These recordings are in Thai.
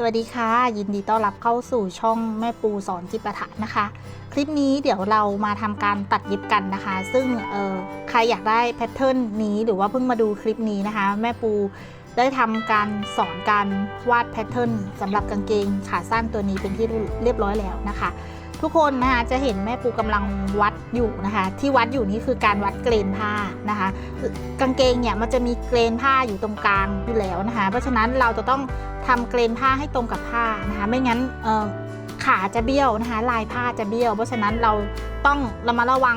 สวัสดีค่ะ ยินดีต้อนรับเข้าสู่ช่องแม่ปูสอนจิปาถะนะคะ คลิปนี้เดี๋ยวเรามาทำการตัดเย็บกันนะคะ ซึ่งเออใครอยากได้แพทเทิร์นนี้หรือว่าเพิ่งมาดูคลิปนี้นะคะ แม่ปูได้ทำการสอนการวาดแพทเทิร์นสำหรับกางเกงขาสั้นตัวนี้เป็นที่เรียบร้อยแล้วนะคะ ทุกคนนะคะจะเห็นแม่ปูกำลังวัดอยู่นะคะ ที่วัดอยู่นี่คือการวัดเกรนผ้านะคะ กางเกงเนี่ยมันจะมีเกรนผ้าอยู่ตรงกลางอยู่แล้วนะคะ เพราะฉะนั้นเราจะต้องทำเกรนผ้าให้ตรงกับผ้านะคะ ไม่งั้นเออขาจะเบี้ยวนะคะ ลายผ้าจะเบี้ยว เพราะฉะนั้นเราต้องระมัดระวัง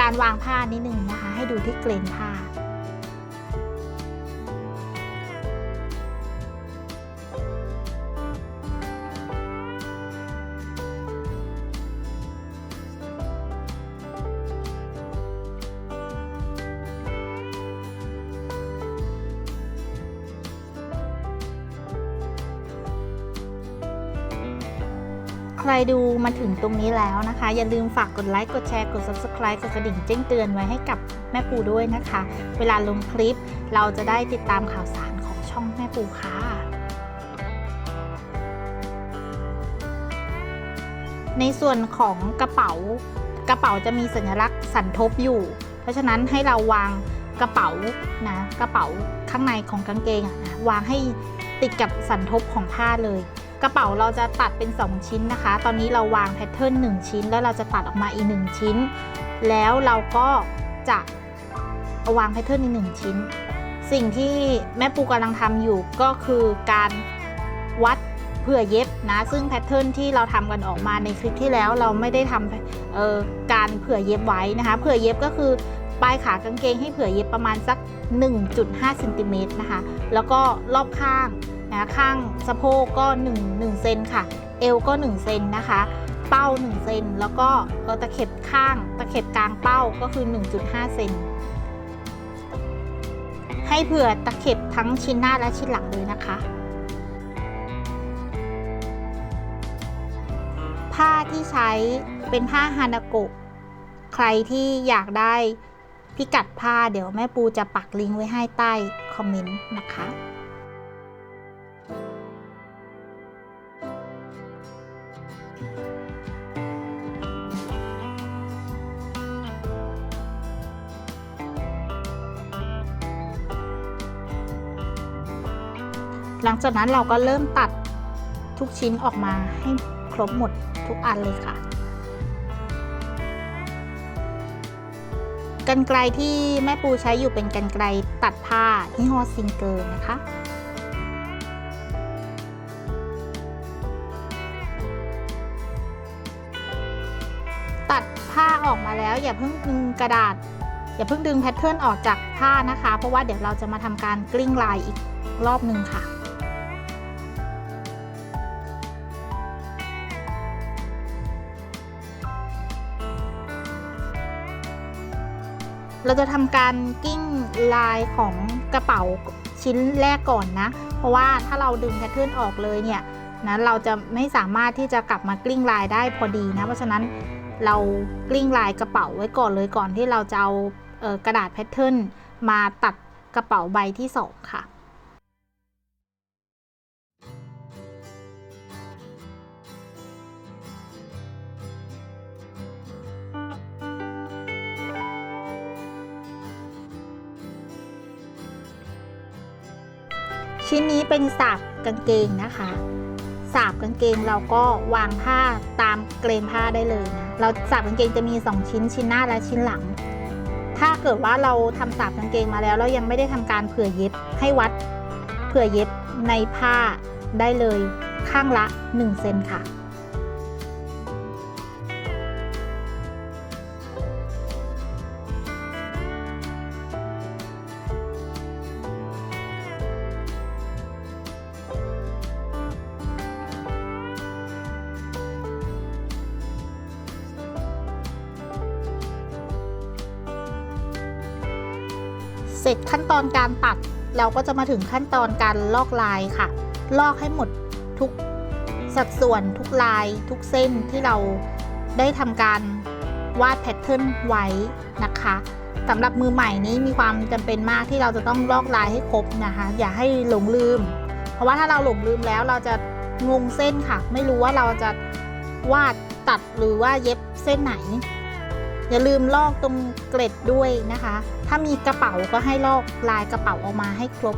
การวางผ้านิดนึงนะคะ ให้ดูที่เกรนผ้า รดูมาถึงตรงนี้แล้วนะคะ อย่าลืมฝากกดไลค์กดแชร์กด subscribe กดกระดิ่งแจ้งเตือนไว้ให้กับแม่ปูด้วยนะคะ เวลาลงคลิปเราจะได้ติดตามข่าวสารของช่องแม่ปูค่ะ ในส่วนของกระเป๋ากระเป๋าจะมีสัญลักษณ์สันทบอยู่ เพราะฉะนั้นให้เราวางกระเป๋านะกระเป๋าข้างในของกางเกงนะวางให้ติดกับสันทบของผ้าเลย กระเป๋าเราจะตัดเป็น 2 ชิ้นนะคะ ตอนนี้เราวางแพทเทิร์น1ชิ้น แล้วเราจะตัดออกมาอีก 1 ชิ้น แล้วเราก็จะาวางแพทเทิร์นอีกหนึ่งชิ้น สิ่งที่แม่ปูกำลังทำอยู่ก็คือการวัดเผื่อเย็บนะ ซึ่งแพทเทิร์นที่เราทำกันออกมาในคลิปที่แล้วเราไม่ได้ทำการเผื่อเย็บไว้นะคะ เผื่อเย็บก็คือปลายขากางเกงให้เผื่อเย็บประมาณสัก 1.5เซนติเมตรนะคะ แล้วก็รอบข้าง นะข้างสะโพกก็ 1 1เซนค่ะ เอวก็ 1 เซนนะคะ เป้า 1 เซนแล้วก็ตะเข็บข้างตะเข็บกลางเป้าก็คือ 1.5 เซนให้เผื่อตะเข็บทั้งชิ้นหน้าและชิ้นหลังเลยนะคะ ผ้าที่ใช้เป็นผ้าฮานาโกะใครที่อยากได้พิกัดผ้าเดี๋ยวแม่ปูจะปักลิงก์ไว้ให้ใต้คอมเมนต์นะคะ จากนั้นเราก็เริ่มตัดทุกชิ้นออกมาให้ครบหมดทุกอันเลยค่ะ กันไกลที่แม่ปูใช้อยู่เป็นกันไกลตัดผ้ายี่ห้อซิงเกิลนะคะตัดผ้าออกมาแล้วอย่าเพิ่งดึงกระดาษ อย่าเพิ่งดึงแพทเทิร์นออกจากผ้านะคะ เพราะว่าเดี๋ยวเราจะมาทำการกลิ้งลายอีกรอบหนึ่งค่ะ เราจะทำการกิ้งลายของกระเป๋าชิ้นแรกก่อนนะ เพราะว่าถ้าเราดึงแพทเทิร์นออกเลยเนี่ยนะเราจะไม่สามารถที่จะกลับมากลิ้งลายได้พอดีนะ เพราะฉะนั้นเรากลิ้งลายกระเป๋าไว้ก่อนเลยก่อนที่เราจะเอากระดาษแพทเทิร์นมาตัดกระเป๋าใบที่สองค่ะ ชิ้นนี้เป็นสาบกางเกงนะคะ สาบกางเกงเราก็วางผ้าตามเกรนผ้าได้เลยนะ เราสาบกางเกงจะมี 2 ชิ้นชิ้นหน้าและชิ้นหลัง ถ้าเกิดว่าเราทำสาบกางเกงมาแล้วเรายังไม่ได้ทำการเผื่อเย็บให้วัดเผื่อเย็บในผ้าได้เลยข้างละ1เซนค่ะ เสร็จขั้นตอนการตัดเราก็จะมาถึงขั้นตอนการลอกลายค่ะ ลอกให้หมดทุกสัดส่วนทุกลายทุกเส้นที่เราได้ทำการวาดแพทเทิร์นไว้นะคะสำหรับมือใหม่นี้มีความจำเป็นมากที่เราจะต้องลอกลายให้ครบนะคะ อย่าให้หลงลืม เพราะว่าถ้าเราหลงลืมแล้วเราจะงงเส้นค่ะ ไม่รู้ว่าเราจะวาดตัดหรือว่าเย็บเส้นไหน อย่าลืมลอกตรงเกล็ดด้วยนะคะ ถ้ามีกระเป๋าก็ให้ลอกลายกระเป๋าออกมาให้ครบ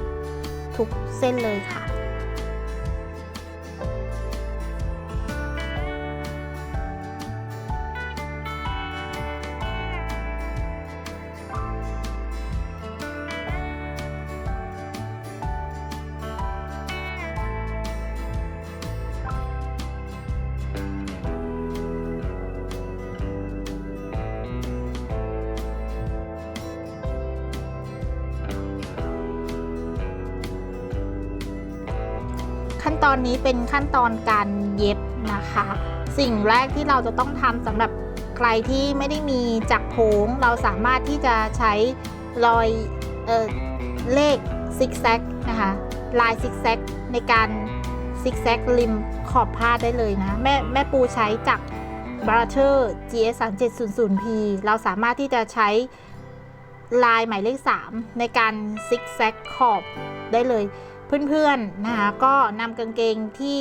ทุกเส้นเลยค่ะ อนนี้เป็นขั้นตอนการเย็บนะคะ สิ่งแรกที่เราจะต้องทำสำหรับใครที่ไม่ได้มีจักรโพ้งเราสามารถที่จะใช้รอยเออเลขซิกแซกนะคะลายซิกแซกในการซิกแซกริมขอบผ้าได้เลยนะ แม่แม่ปูใช้จักร b r a t e r GS 3 7 0 0 P เราสามารถที่จะใช้ลายหมายเลข 3 ในการซิกแซกขอบได้เลย เพื่อนๆนะคะก็นำกางเกงที่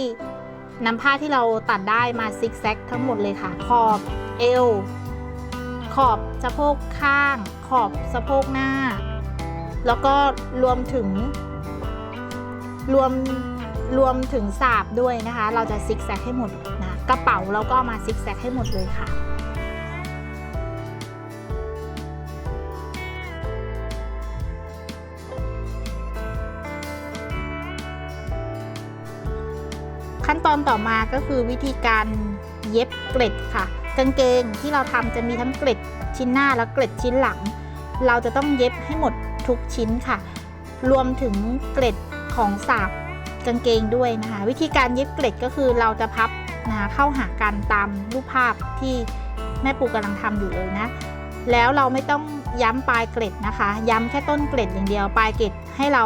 นำผ้าที่เราตัดได้มาซิกแซกทั้งหมดเลยค่ะ ขอบเอว ขอบสะโพกข้าง ขอบสะโพกหน้า แล้วก็รวมถึง รวมรวมถึงสาบด้วยนะคะ เราจะซิกแซกให้หมดนะกระเป๋าเราก็มาซิกแซกให้หมดเลยค่ะ ขั้นตอนต่อมาก็คือวิธีการเย็บเกล็ดค่ะ กางเกงที่เราทำจะมีทั้งเกล็ดชิ้นหน้าและเกล็ดชิ้นหลัง เราจะต้องเย็บให้หมดทุกชิ้นค่ะ รวมถึงเกล็ดของสากกางเกงด้วยนะคะ วิธีการเย็บเกล็ดก็คือเราจะพับนะคะเข้าหากันตามรูปภาพที่แม่ปูกำลังทำอยู่เลยนะ แล้วเราไม่ต้องย้ำปลายเกล็ดนะคะ ย้ำแค่ต้นเกล็ดอย่างเดียว ปลายเกล็ดให้เรา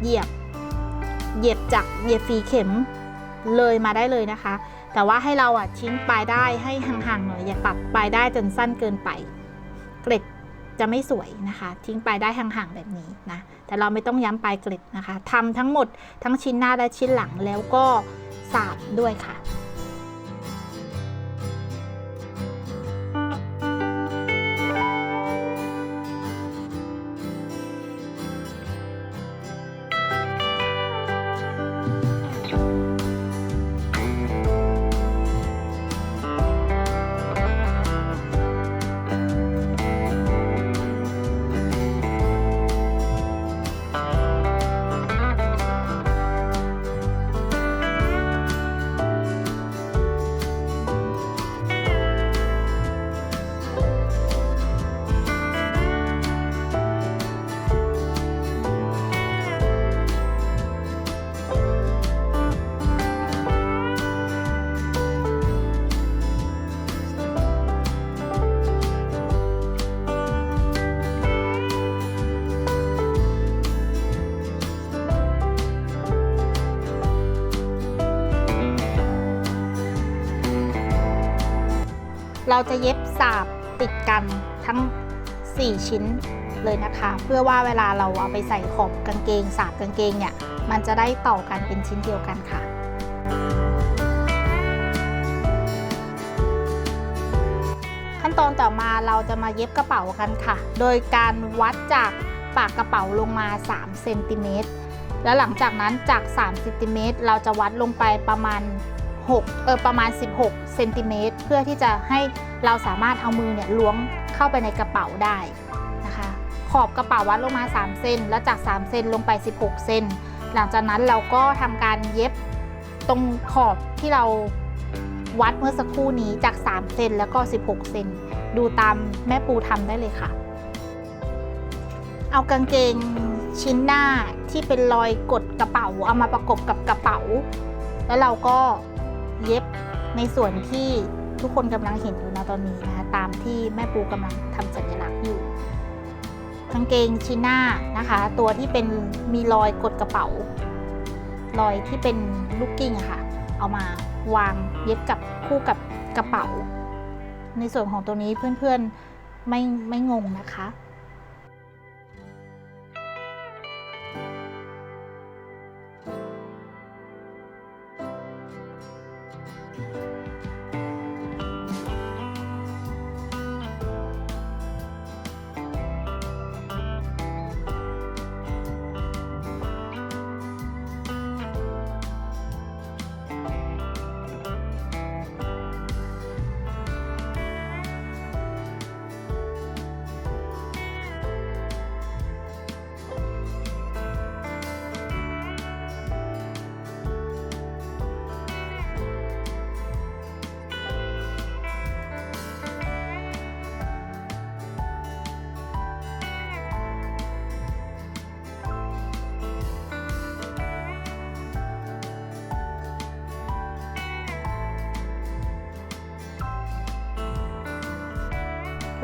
เหยียบ เหยียบจากเหยียบฝีเข็ม เลยมาได้เลยนะคะ แต่ว่าให้เราอะทิ้งปลายได้ให้ห่างๆหน่อยอย่าตัดปลายได้จนสั้นเกินไป เกล็ดจะไม่สวยนะคะ ทิ้งปลายได้ห่างๆแบบนี้นะแต่เราไม่ต้องย้ำปลายเกล็ดนะคะทำทั้งหมดทั้งชิ้นหน้าและชิ้นหลังแล้วก็สาบด้วยค่ะ เราจะเย็บสาบติดกันทั้ง 4 ชิ้นเลยนะคะ เพื่อว่าเวลาเราเอาไปใส่ขอบกางเกงสาบกางเกงเนี่ย มันจะได้ต่อกันเป็นชิ้นเดียวกันค่ะ ขั้นตอนต่อมาเราจะมาเย็บกระเป๋ากันค่ะ โดยการวัดจากปากกระเป๋าลงมา3เซนติเมตรแล้วหลังจากนั้นจาก3เซนติเมตรเราจะวัดลงไปประมาณ 6เออประมาณ 16เซนติเมตรเพื่อที่จะให้เราสามารถเอามือเนี่ยล้วงเข้าไปในกระเป๋าได้นะคะ ขอบกระเป๋าวัดลงมา 3 เซนแล้วจาก 3 เซนลงไป 16 เซนหลังจากนั้นเราก็ทำการเย็บตรงขอบที่เราวัดเมื่อสักครู่นี้จาก 3 เซนแล้วก็ 16 เซนดูตามแม่ปูทำได้เลยค่ะ เอากางเกงชิ้นหน้าที่เป็นรอยกดกระเป๋า เอามาประกบกับกระเป๋า แล้วเราก็ เย็บในส่วนที่ทุกคนกำลังเห็นอยู่นะตอนนี้นะคะตามที่แม่ปูกำลังทำสัญลักษณ์อยู่กางเกงชิ้นหน้านะคะ ตัวที่เป็นมีรอยกดกระเป๋า รอยที่เป็นลูกกิ้งอะค่ะ เอามาวางเย็บกับคู่กับกระเป๋า ในส่วนของตัวนี้เพื่อนๆไม่ไม่งงนะคะ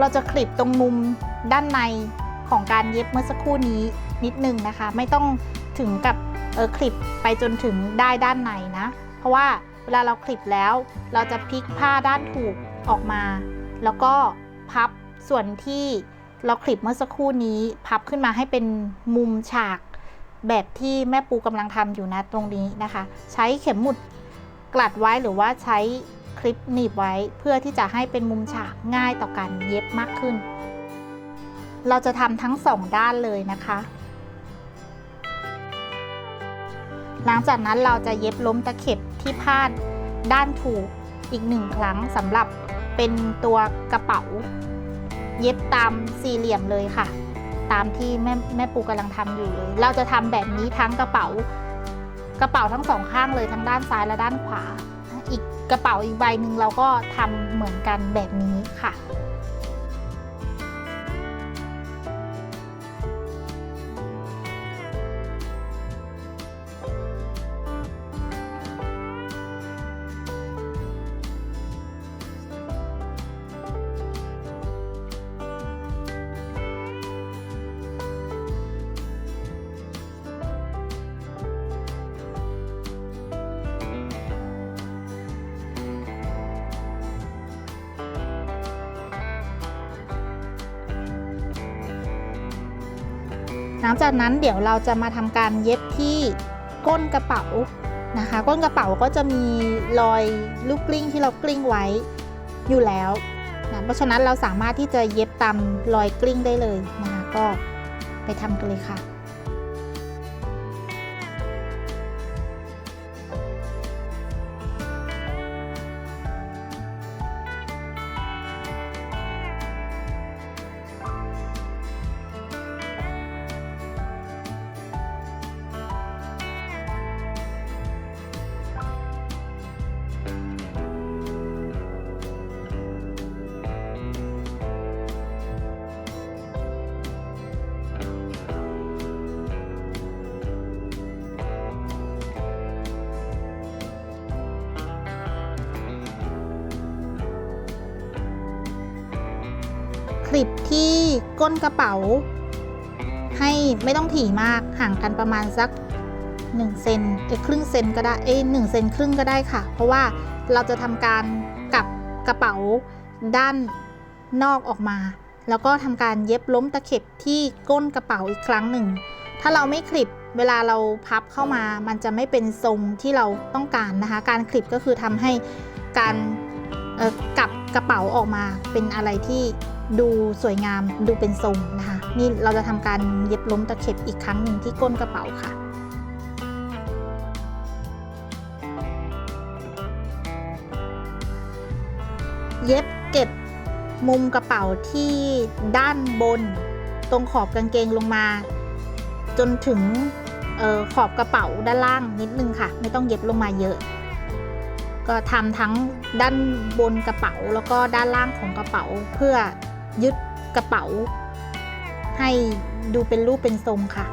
เราจะคลิปตรงมุมด้านในของการเย็บเมื่อสักครู่นี้นิดนึงนะคะ ไม่ต้องถึงกับเออคลิปไปจนถึงได้ด้านในนะ เพราะว่าเวลาเราคลิปแล้วเราจะพลิกผ้าด้านถูกออกมา แล้วก็พับส่วนที่เราคลิปเมื่อสักครู่นี้พับขึ้นมาให้เป็นมุมฉากแบบที่แม่ปูกำลังทำอยู่นะตรงนี้นะคะ ใช้เข็มหมุดกลัดไว้หรือว่าใช้ คลิปหนีบไว้เพื่อที่จะให้เป็นมุมฉากง่ายต่อการเย็บมากขึ้น เราจะทำทั้งสองด้านเลยนะคะ หลังจากนั้นเราจะเย็บล้มตะเข็บที่พาดด้านถูกอีกหนึ่งครั้งสำหรับเป็นตัวกระเป๋า เย็บตามสี่เหลี่ยมเลยค่ะ ตามที่แม่แม่ปูกำลังทำอยู่เลย เราจะทำแบบนี้ทั้งกระเป๋ากระเป๋าทั้งสองข้างเลยทั้งด้านซ้ายและด้านขวา อีกกระเป๋าอีกใบหนึ่งเราก็ทำเหมือนกันแบบนี้ค่ะ ลังจากนั้นเดี๋ยวเราจะมาทำการเย็บที่ก้นกระเป๋านะคะ ก้นกระเป๋าก็จะมีรอยลูกกลิ้งที่เรากลิ้งไว้อยู่แล้วนะเพราะฉะนั้นเราสามารถที่จะเย็บตามรอยกลิ้งได้เลยนะคะก็ไปทำกันเลยค่ะ ที่ก้นกระเป๋า ให้ไม่ต้องถี่มากห่างกันประมาณสัก1เซนเอ้ครึ่งเซนก็ได้เอ้หนึ่งเซนครึ่งก็ได้ค่ะ เพราะว่าเราจะทำการกลับกระเป๋าด้านนอกออกมา แล้วก็ทำการเย็บล้มตะเข็บที่ก้นกระเป๋าอีกครั้งหนึ่ง ถ้าเราไม่คลิปเวลาเราพับเข้ามา มันจะไม่เป็นทรงที่เราต้องการนะคะ การคลิปก็คือทำให้การกลับกระเป๋าออกมาเป็นอะไรที่ ดูสวยงามดูเป็นทรงนะคะ นี่เราจะทำการเย็บล้มตะเข็บอีกครั้งหนึ่งที่ก้นกระเป๋าค่ะเย็บเก็บมุมกระเป๋าที่ด้านบน ตรงขอบกางเกงลงมา จนถึงออขอบกระเป๋าด้านล่างนิดนึงค่ะ ไม่ต้องเย็บลงมาเยอะ ก็ทำทั้งด้านบนกระเป๋าแล้วก็ด้านล่างของกระเป๋าเพื่อ ยึดกระเป๋า ให้ดูเป็นรูปเป็นทรงค่ะ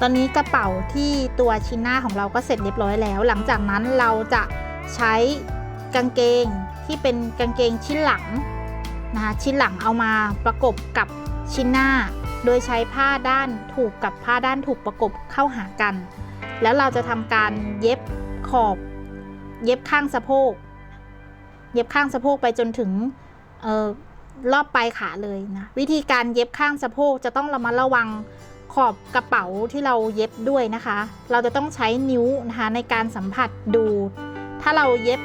ตอนนี้กระเป๋าที่ตัวชิ้นหน้าของเราก็เสร็จเรียบร้อยแล้ว หลังจากนั้นเราจะใช้กางเกงที่เป็นกางเกงชิ้นหลังนะคะชิ้นหลังเอามาประกบกับชิ้นหน้า โดยใช้ผ้าด้านถูกกับผ้าด้านถูกประกบเข้าหากัน แล้วเราจะทำการเย็บขอบ เย็บข้างสะโพก เย็บข้างสะโพกไปจนถึงเออรอบปลายขาเลยนะวิธีการเย็บข้างสะโพกจะต้องระมัดระวังขอบกระเป๋าที่เราเย็บด้วยนะคะ เราจะต้องใช้นิ้วนะคะในการสัมผัสดู ถ้าเราเย็บ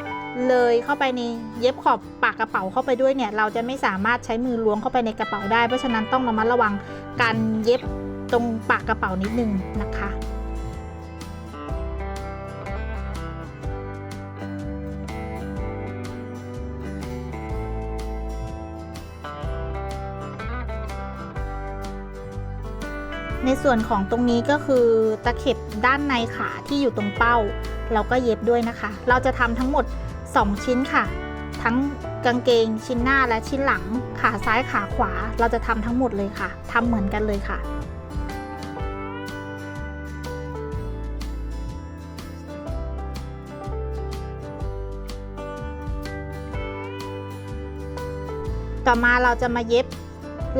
เลยเข้าไปในเย็บขอบปากกระเป๋าเข้าไปด้วยเนี่ยเราจะไม่สามารถใช้มือล้วงเข้าไปในกระเป๋าได้ เพราะฉะนั้นต้องระมัดระวังการเย็บตรงปากกระเป๋านิดนึงนะคะ ในส่วนของตรงนี้ก็คือตะเข็บด้านในขาที่อยู่ตรงเป้า เราก็เย็บด้วยนะคะ เราจะทำทั้งหมด 2 ชิ้นค่ะ ทั้งกางเกงชิ้นหน้าและชิ้นหลัง ขาซ้ายขาขวา เราจะทำทั้งหมดเลยค่ะทำเหมือนกันเลยค่ะต่อมาเราจะมาเย็บ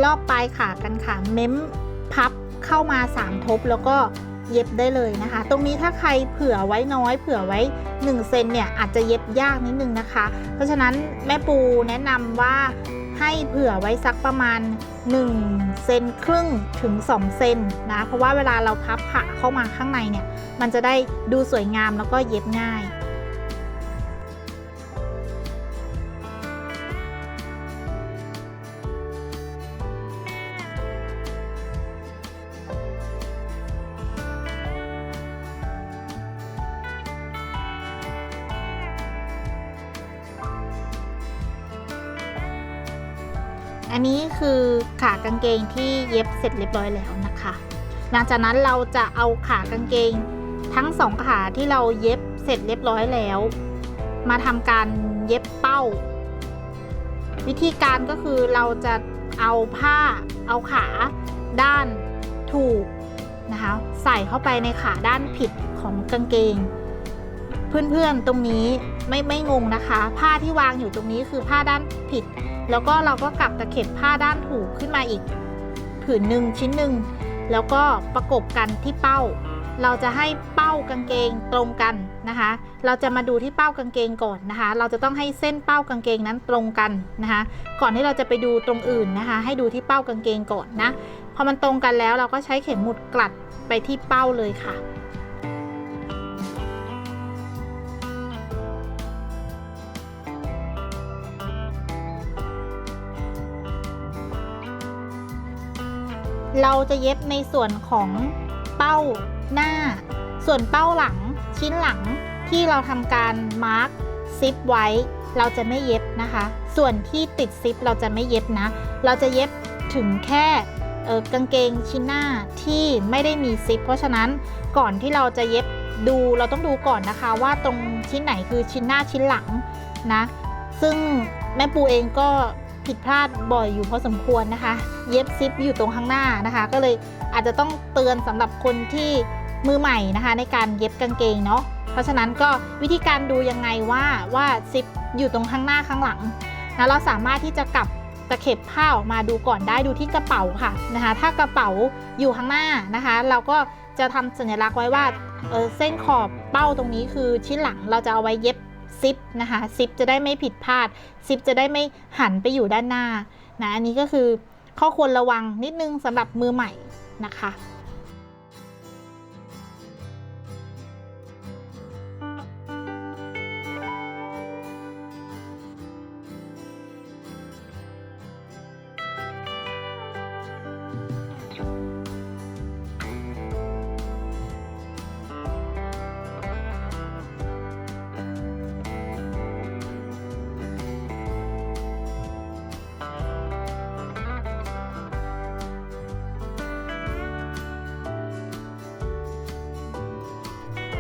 รอบปลายขากันค่ะ เม้ม เข้ามา 3 ทบแล้วก็เย็บได้เลยนะคะ ตรงนี้ถ้าใครเผื่อไว้น้อย เผื่อไว้ 1 เซนเนี่ยอาจจะเย็บยากนิดนึงนะคะ เพราะฉะนั้นแม่ปูแนะนำว่าให้เผื่อไว้สักประมาณ1เซนครึ่งถึง 2 เซนนะ เพราะว่าเวลาเราพับผ่าเข้ามาข้างในเนี่ย มันจะได้ดูสวยงามแล้วก็เย็บง่าย ขากางเกงที่เย็บเสร็จเรียบร้อยแล้วนะคะ หลังจากนั้นเราจะเอาขากางเกงทั้งสองขาที่เราเย็บเสร็จเรียบร้อยแล้ว มาทำการเย็บเป้า วิธีการก็คือเราจะเอาผ้าเอาขาด้านถูกนะคะใส่เข้าไปในขาด้านผิดของกางเกง เพื่อนๆตรงนี้ไม่ไม่งงนะคะ ผ้าที่วางอยู่ตรงนี้คือผ้าด้านผิด แล้วก็เราก็กลับตะเข็บผ้าด้านถูกขึ้นมาอีก ผืนหนึ่งชิ้นหนึ่งแล้วก็ประกบกันที่เป้า เราจะให้เป้ากางเกงตรงกันนะคะ เราจะมาดูที่เป้ากางเกงก่อนนะคะ เราจะต้องให้เส้นเป้ากางเกงนั้นตรงกันนะคะ ก่อนที่เราจะไปดูตรงอื่นนะคะ ให้ดูที่เป้ากางเกงก่อนนะ พอมันตรงกันแล้วเราก็ใช้เข็มหมุดกลัดไปที่เป้าเลยค่ะ เราจะเย็บในส่วนของเป้าหน้า ส่วนเป้าหลังชิ้นหลังที่เราทำการมาร์คซิปไว้ เราจะไม่เย็บนะคะ ส่วนที่ติดซิปเราจะไม่เย็บนะ เราจะเย็บถึงแค่เออกางเกงชิ้นหน้าที่ไม่ได้มีซิป เพราะฉะนั้นก่อนที่เราจะเย็บดูเราต้องดูก่อนนะคะว่าตรงชิ้นไหนคือชิ้นหน้าชิ้นหลังนะ ซึ่งแม่ปูเองก็ ผิดพลาดบ่อยอยู่พอสมควรนะคะ เย็บซิปอยู่ตรงข้างหน้านะคะ ก็เลยอาจจะต้องเตือนสำหรับคนที่มือใหม่นะคะ ในการเย็บกางเกงเนาะเพราะฉะนั้นก็วิธีการดูยังไงว่าว่าซิปอยู่ตรงข้างหน้าข้างหลังนะเราสามารถที่จะกลับตะเข็บผ้าออกมาดูก่อนได้ดูที่กระเป๋าค่ะนะคะ ถ้ากระเป๋าอยู่ข้างหน้านะคะ เราก็จะทำสัญลักษณ์ไว้ว่าเออเส้นขอบเป้าตรงนี้คือชิ้นหลังเราจะเอาไว้เย็บ ซิปนะคะซิปจะได้ไม่ผิดพลาดซิปจะได้ไม่หันไปอยู่ด้านหน้านะอันนี้ก็คือข้อควรระวังนิดนึงสำหรับมือใหม่นะคะ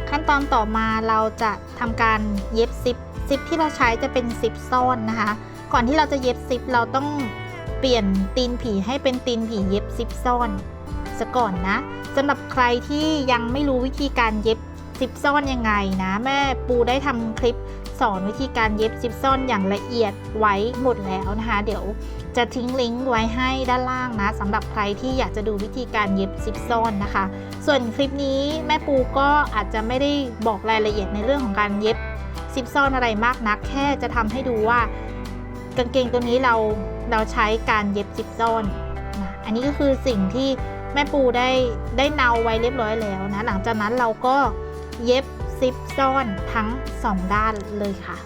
ขั้นตอนต่อมาเราจะทำการเย็บซิปซิปที่เราใช้จะเป็นซิปซ่อนนะคะ ก่อนที่เราจะเย็บซิปเราต้องเปลี่ยนตีนผีให้เป็นตีนผีเย็บซิปซ่อนซะก่อนนะสำหรับใครที่ยังไม่รู้วิธีการเย็บซิปซ่อนยังไงนะ แม่ปูได้ทำคลิปสอนวิธีการเย็บซิปซ่อนอย่างละเอียดไว้หมดแล้วนะคะ เดี๋ยวจะทิ้งลิงก์ไว้ให้ด้านล่างนะสำหรับใครที่อยากจะดูวิธีการเย็บซิปซ่อนนะคะ ส่วนคลิปนี้แม่ปูก็อาจจะไม่ได้บอกรายละเอียดในเรื่องของการเย็บซิปซ่อนอะไรมากนัก แค่จะทำให้ดูว่ากางเกงตัวนี้เราเราใช้การเย็บซิปซ่อนนะอันนี้ก็คือสิ่งที่แม่ปูได้ได้เนาไว้เรียบร้อยแล้วนะหลังจากนั้นเราก็เย็บซิปซ่อนทั้งสองด้านเลยค่ะ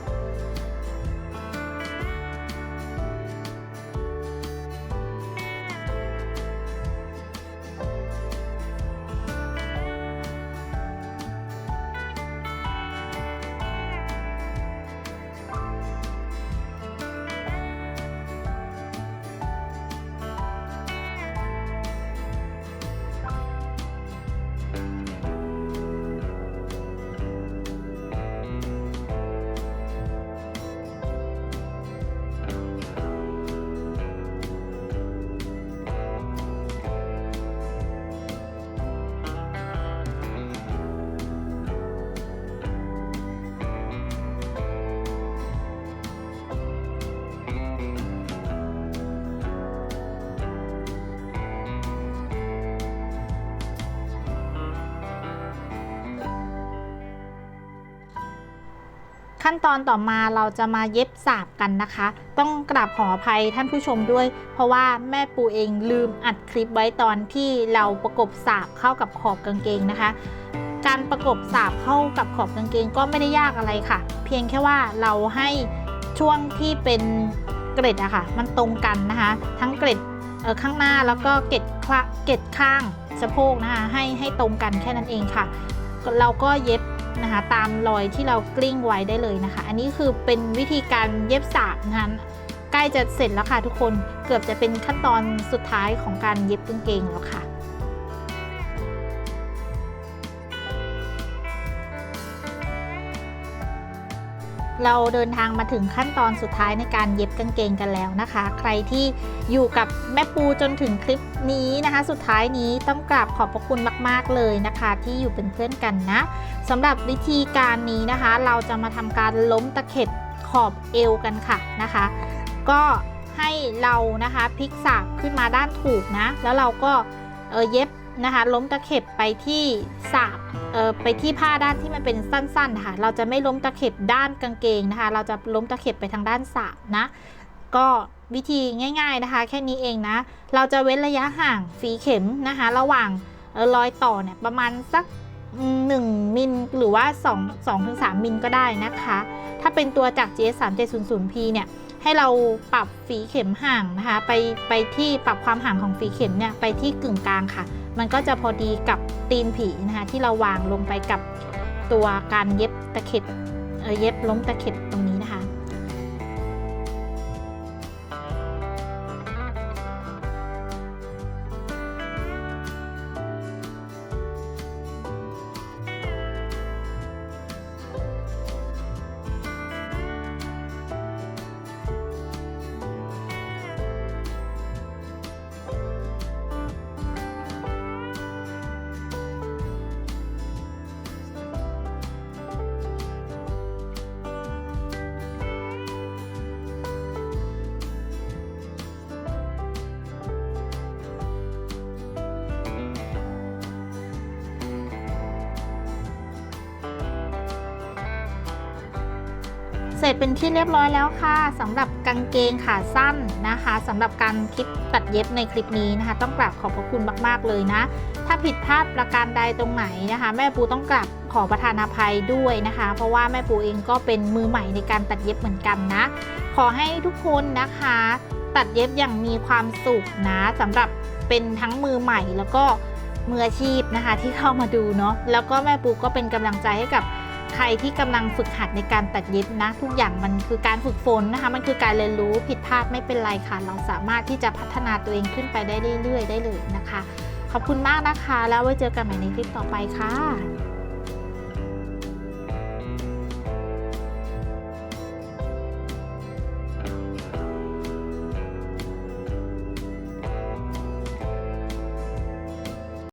ขั้นตอนต่อมาเราจะมาเย็บสาบกันนะคะ ต้องกราบขออภัยท่านผู้ชมด้วย เพราะว่าแม่ปูเองลืมอัดคลิปไว้ตอนที่เราประกบสาบเข้ากับขอบกางเกงนะคะ การประกบสาบเข้ากับขอบกางเกงก็ไม่ได้ยากอะไรค่ะ เพียงแค่ว่าเราให้ช่วงที่เป็นเกร็ดอะค่ะมันตรงกันนะคะ ทั้งเกร็ดข้างหน้าแล้วก็เกร็ดคละเกร็ดข้างสะโพกนะคะให้ให้ตรงกันแค่นั้นเองค่ะ เราก็เย็บ นะคะตามรอยที่เรากลิ้งไว้ได้เลยนะคะ อันนี้คือเป็นวิธีการเย็บสากนะคะใกล้จะเสร็จแล้วค่ะทุกคนเกือบจะเป็นขั้นตอนสุดท้ายของการเย็บกางเกงแล้วค่ะ เราเดินทางมาถึงขั้นตอนสุดท้ายในการเย็บกางเกงกันแล้วนะคะ ใครที่อยู่กับแม่ปูจนถึงคลิปนี้นะคะ สุดท้ายนี้ต้องกราบขอบพระคุณมาก ๆ เลยนะคะ ที่อยู่เป็นเพื่อนกันนะสำหรับวิธีการนี้นะคะ เราจะมาทำการล้มตะเข็บขอบเอวกันค่ะนะคะ ก็ให้เรานะคะพลิกสากขึ้นมาด้านถูกนะ แล้วเราก็เออเย็บ นะคะ ล้มตะเข็บไปที่สากเออไปที่ผ้าด้านที่มันเป็นสั้นๆนะคะเราจะไม่ล้มตะเข็บด้านกางเกงนะคะ เราจะล้มตะเข็บไปทางด้านสากนะ ก็วิธีง่ายๆนะคะ แค่นี้เองนะ เราจะเว้นระยะห่างฝีเข็มนะคะ ระหว่างเอ่อรอยต่อเนี่ยประมาณสัก1มิลหรือว่า2 2ถึง3มิลก็ได้นะคะ ถ้าเป็นตัวจาก GS 3 7 0 0 P เนี่ย ให้เราปรับฝีเข็มห่างนะคะ ไปไปที่ปรับความห่างของฝีเข็มเนี่ย ไปที่กึ่งกลางค่ะ มันก็จะพอดีกับตีนผีนะคะที่เราวางลงไปกับตัวการเย็บตะเข็บเอ่อเย็บล้มตะเข็บตรงนี้นะคะ จเป็นที่เรียบร้อยแล้วค่ะสำหรับกางเกงขาสั้นนะคะสำหรับการคลิปตัดเย็บในคลิปนี้นะคะ ต้องกราบขอบพระคุณมาก ๆ เลยนะ ถ้าผิดพลาดประการใดตรงไหนนะคะ แม่ปูต้องกราบขอประทานอภัยด้วยนะคะ เพราะว่าแม่ปูเองก็เป็นมือใหม่ในการตัดเย็บเหมือนกันนะ ขอให้ทุกคนนะคะ ตัดเย็บอย่างมีความสุขนะสำหรับเป็นทั้งมือใหม่แล้วก็มืออาชีพนะคะที่เข้ามาดูเนาะแล้วก็แม่ปูก็เป็นกำลังใจให้กับ ใครที่กำลังฝึกหัดในการตัดเย็บนะ ทุกอย่างมันคือการฝึกฝนนะคะ มันคือการเรียนรู้ผิดพลาดไม่เป็นไรค่ะ เราสามารถที่จะพัฒนาตัวเองขึ้นไปได้เรื่อย ๆ ได้เลยนะคะ ขอบคุณมากนะคะ แล้วไว้เจอกันใหม่ในคลิปต่อไปค่ะ